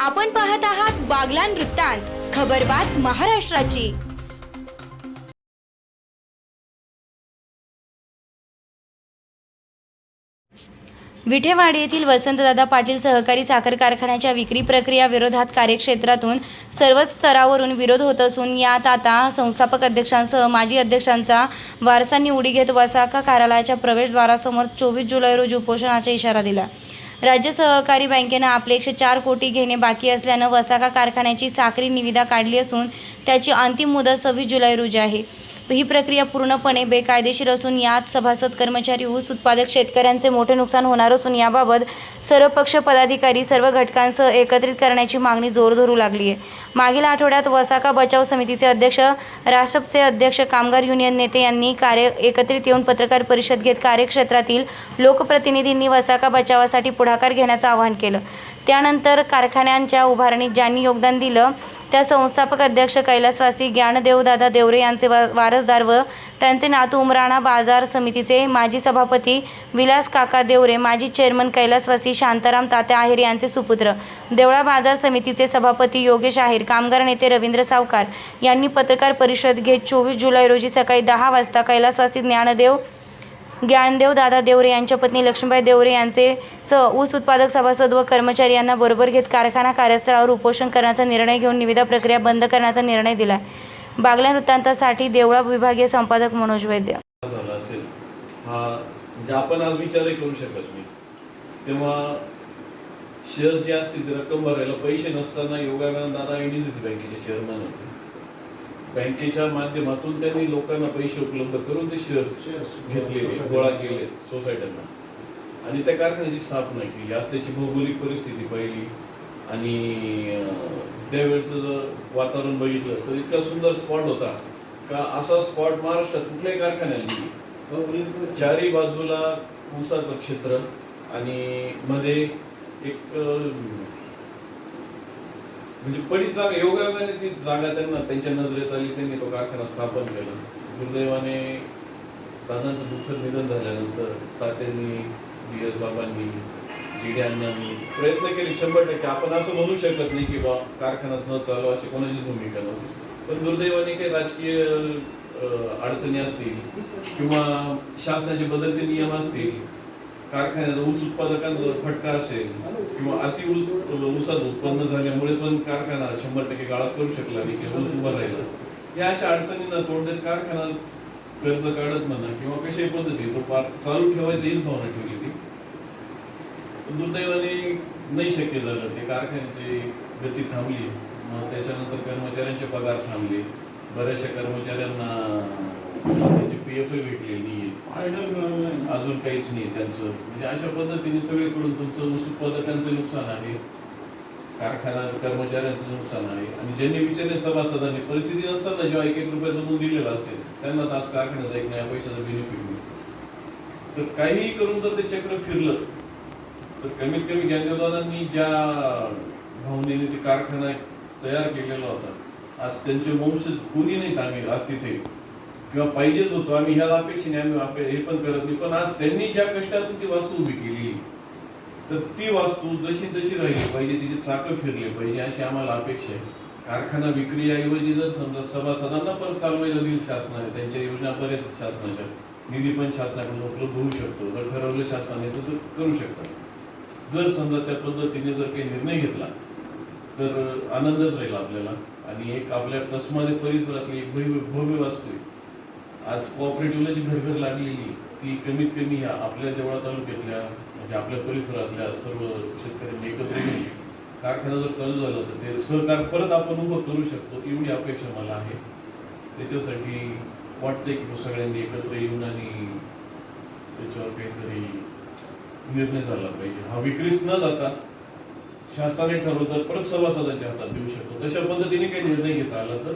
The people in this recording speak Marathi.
आपण पाहत आहात बागलान वृत्तांत खबरबात महाराष्ट्राची. विठेवाडी येथील वसंतदादा पाटील सहकारी साखर कारखान्याच्या विक्री प्रक्रिया विरोधात कार्यक्षेत्रातून सर्वच स्तरावरून विरोध होत असून यात आता संस्थापक अध्यक्षांसह माजी अध्यक्षांचा वारसांनी उडी घेत वसाका कार्यालयाच्या प्रवेशद्वारासमोर चोवीस जुलै रोजी उपोषणाचा इशारा दिला. राज्य सहकारी बँकेनं आपले एकशे चार कोटी घेणे बाकी असल्यानं वसाका कारखान्याची साखरी निविदा काढली असून त्याची अंतिम मुदत सव्वीस जुलै रोजी आहे. ही प्रक्रिया पूर्णपणे बेकायदेशीर असून यात सभासद कर्मचारी ऊस उत्पादक शेतकऱ्यांचे मोठे नुकसान होणार असून याबाबत सर्वपक्ष पदाधिकारी सर्व घटकांसह एकत्रित करण्याची मागणी जोर धरू लागली आहे. मागील आठवड्यात वसाका बचाव समितीचे अध्यक्ष राष्ट्रपचे अध्यक्ष कामगार युनियन नेते यांनी कार्य एकत्रित येऊन पत्रकार परिषद घेत कार्यक्षेत्रातील लोकप्रतिनिधींनी वसाका बचावासाठी पुढाकार घेण्याचं आवाहन केलं. त्यानंतर कारखान्यांच्या उभारणीत ज्यांनी योगदान दिलं त्या संस्थापक अध्यक्ष कैलासवासी ज्ञानदेवदादा देवरे यांचे वा वारसदार व त्यांचे नातू उमराणा बाजार समितीचे माजी सभापती विलास काका देवरे माजी चेअरमन कैलासवासी शांताराम तात्या आहेर यांचे सुपुत्र देवळा बाजार समितीचे सभापती योगेश आहेर कामगार नेते रवींद्र सावकार यांनी पत्रकार परिषद घेत चोवीस जुलै रोजी सकाळी दहा वाजता कैलासवासी ज्ञानदेव ज्ञानदेव दादा देवरे यांच्या पत्नी लक्ष्मीबाई देवरे यांचे स ऊस उत्पादक सभासद व कर्मचारी यांना बरोबर घेत कारखाना कार्यस्थळावर उपोषण करण्याचा निर्णय घेऊन निविदा प्रक्रिया बंद करण्याचा निर्णय दिला बागल्या वृत्तांतासाठी देवळा विभागीय संपादक मनोज वैद्य. म्हणजे आपण आज विचारही करू शकत नाही. तेव्हा शेअर्स जे असतील ते रक्कम भरायला पैसे नसताना योगानंद दादा एनडीसीसी बँकेचे चेअरमन होते. बँकेच्या माध्यमातून त्यांनी लोकांना पैसे उपलब्ध करून ते शेअर्स घेतलेले गोळा केले सोसायट्यांना आणि त्या कारखान्याची स्थापना केली. आज त्याची भौगोलिक परिस्थिती पाहिली. आणि त्यावेळचं जर वातावरण बघितलं तर इतका सुंदर स्पॉट होता का असा स्पॉट महाराष्ट्रात कुठल्याही कारखान्याला नाही. चारी बाजूला ऊसाचं क्षेत्र आणि मध्ये एक म्हणजे पडीत जागा योगायोगाने ती जागा त्यांना त्यांच्या नजरेत आली त्यांनी तो कारखाना स्थापन केला. दुर्दैवाने दादांचं दुःखद निधन झाल्यानंतर तात्यांनी डी एस बाबांनी जी अण्णांनी प्रयत्न केले शंभर टक्के. आपण असं म्हणू शकत नाही की बा कारखान्यात न चालू अशी कोणाची भूमिका नसते. पण दुर्दैवाने काही राजकीय अडचणी असतील किंवा शासनाचे बदलते नियम असतील कारखान्यात ऊस उत्पादकांचा फटका असेल किंवा अति ऊस ऊसाचं उत्पन्न झाल्यामुळे पण कारखाना शंभर टक्के गाळात करू शकला नाही किंवा ऊस उभा राहिला. या अशा अडचणींना तोंड देत कारखाना कर्ज काढत म्हणा किंवा कशाही पद्धती तो पार चालू ठेवायची हीच भावना ठेवली ती दुर्दैवाने नाही शक्य झालं. ते कारखान्याची गती थांबली. मग त्याच्यानंतर कर्मचाऱ्यांचे पगार थांबले. बऱ्याचशा कर्मचाऱ्यांना त्यांची पी एफ भेटलेली. नाही अजून काहीच नाही त्यांचं. म्हणजे अशा पद्धतीने सगळीकडून तुमचं उत्पादकांचं नुकसान आहे. कारखाना कर्मचाऱ्यांचं नुकसान आहे. आणि ज्यांनी विचारले सभासदांनी परिस्थिती नसताना जेव्हा एक एक रुपयाचं मूल दिलेलं असेल त्यांना तास कारखान्याचा एक नया पैशाचा बेनिफिट मिळतो तर काहीही करून जर ते चक्र फिरलं तर कमीत कमी ज्ञानदेवदादांनी ज्या भावनेने ते कारखाना तयार केलेला होता आज त्यांचे वंशज कोणी नाहीत आम्ही आज तिथे. किंवा पाहिजेच होतो. आम्ही ह्या अपेक्षेने आम्ही हे पण करत नाही. पण आज त्यांनी ज्या कष्टातून ती वास्तू उभी केली तर ती वास्तू जशी तशी राहिली पाहिजे तिचे चाकं फिरले पाहिजे अशी आम्हाला अपेक्षा आहे. कारखाना विक्रीऐवजी जर समजा सभासदांना परत चालवायला देईल शासनाने त्यांच्या योजना बऱ्याच शासनाच्या. निधी पण शासनाकडून उपलब्ध होऊ शकतो. जर ठरवलं शासनाने तर करू शकतात. जर समजा त्या पद्धतीने जर काही निर्णय घेतला तर आनंदच राहील आपल्याला. आणि एक आपल्या कसमाने परिसरातली एक भव्य भव्य वास्तू आहे. आज कोऑपरेटिव्हला जी घरघर लागलेली ती कमीत कमी ह्या आपल्या देवळा तालुक्यातल्या म्हणजे आपल्या परिसरातल्या सर्व शेतकऱ्यांनी एकत्र येऊन कारखाना जर चालू झाला तर ते सहकार परत आपण उभं करू शकतो एवढी अपेक्षा मला आहे. त्याच्यासाठी वाटतंय की सगळ्यांनी एकत्र येऊन आणि त्याच्यावर काहीतरी निर्णय झाला पाहिजे. हा विक्रीस न जाता शासनाने ठरवलं तर परत सभासदांच्या हातात देऊ शकतो. तशा पद्धतीने काही निर्णय घेता आला तर